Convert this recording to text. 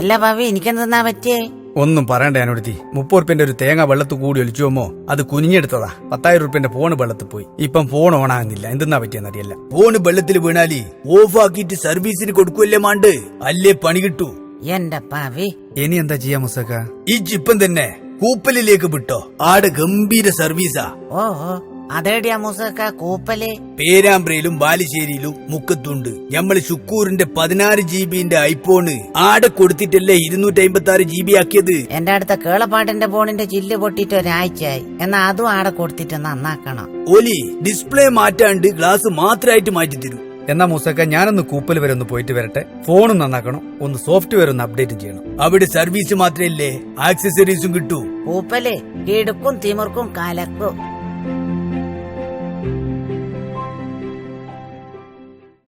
അല്ല ഭാവി എനിക്കെന്താ പറ്റിയേ? ഒന്നും പറയണ്ട ഞാനൊരുത്തി. മുപ്പത് റുപ്യന്റെ ഒരു തേങ്ങ വെള്ളത്ത് കൂടി ഒലിച്ചുവോ അത് കുനിഞ്ഞെടുത്തതാ. പത്തായിരം റുപ്യന്റെ ഫോണ് വെള്ളത്തിൽ പോയി. ഇപ്പം ഫോൺ ഓണാകുന്നില്ല. എന്തെന്നാ പറ്റിയെന്ന് അറിയല്ല ഫോണ് വെള്ളത്തിൽ വീണാലി ഓഫ് ആക്കിയിട്ട് സർവീസിന് കൊടുക്കുവല്ലേ മാണ്ട്? അല്ലേ പണി കിട്ടു? എന്റെ പാവി. ഇനി എന്താ ചെയ്യാ മുസക്ക ഈ ചിപ്പം തന്നെ കൂപ്പലിലേക്ക് വിട്ടോ. ആടെ ഗംഭീര സർവീസാ. ഓ. ഓ അതേടിയാ മുസക്ക കൂപ്പൽ. പേരാമ്പ്രയിലും ബാലുശ്ശേരിയിലും മുക്കത്തുണ്ട്. ഞമ്മൾ ശുക്കൂറിന്റെ പതിനാറ് ജി ബിന്റെ ഐഫോണ്. ആടെ കൊടുത്തിട്ടല്ലേ ഇരുന്നൂറ്റി അമ്പത്തി ആറ് ജി ബി ആക്കിയത്? എന്റെ അടുത്ത കേളപ്പാട്ടിന്റെ ഫോണിന്റെ ചില്ല് പൊട്ടിട്ട് ഒരാഴ്ചയായി. എന്നാ അതും ആടെ കൊടുത്തിട്ട് നന്നാക്കണം. ഒലി ഡിസ്പ്ലേ മാറ്റാണ്ട് ഗ്ലാസ് മാത്രമായിട്ട് മാറ്റി തരും എന്നാ മുസക്ക ഞാനൊന്ന് കൂപ്പൽ വരെ ഒന്ന് പോയിട്ട് വരട്ടെ. ഫോണും നന്നാക്കണം. ഒന്ന് സോഫ്റ്റ്വെയർ ഒന്ന് അപ്ഡേറ്റ് ചെയ്യണം. അവിടെ സർവീസ് മാത്രമല്ലേ ആക്സസറീസും കിട്ടൂ. കൂപ്പൽ കിടുക്കും തിമിർക്കും കലക്കും.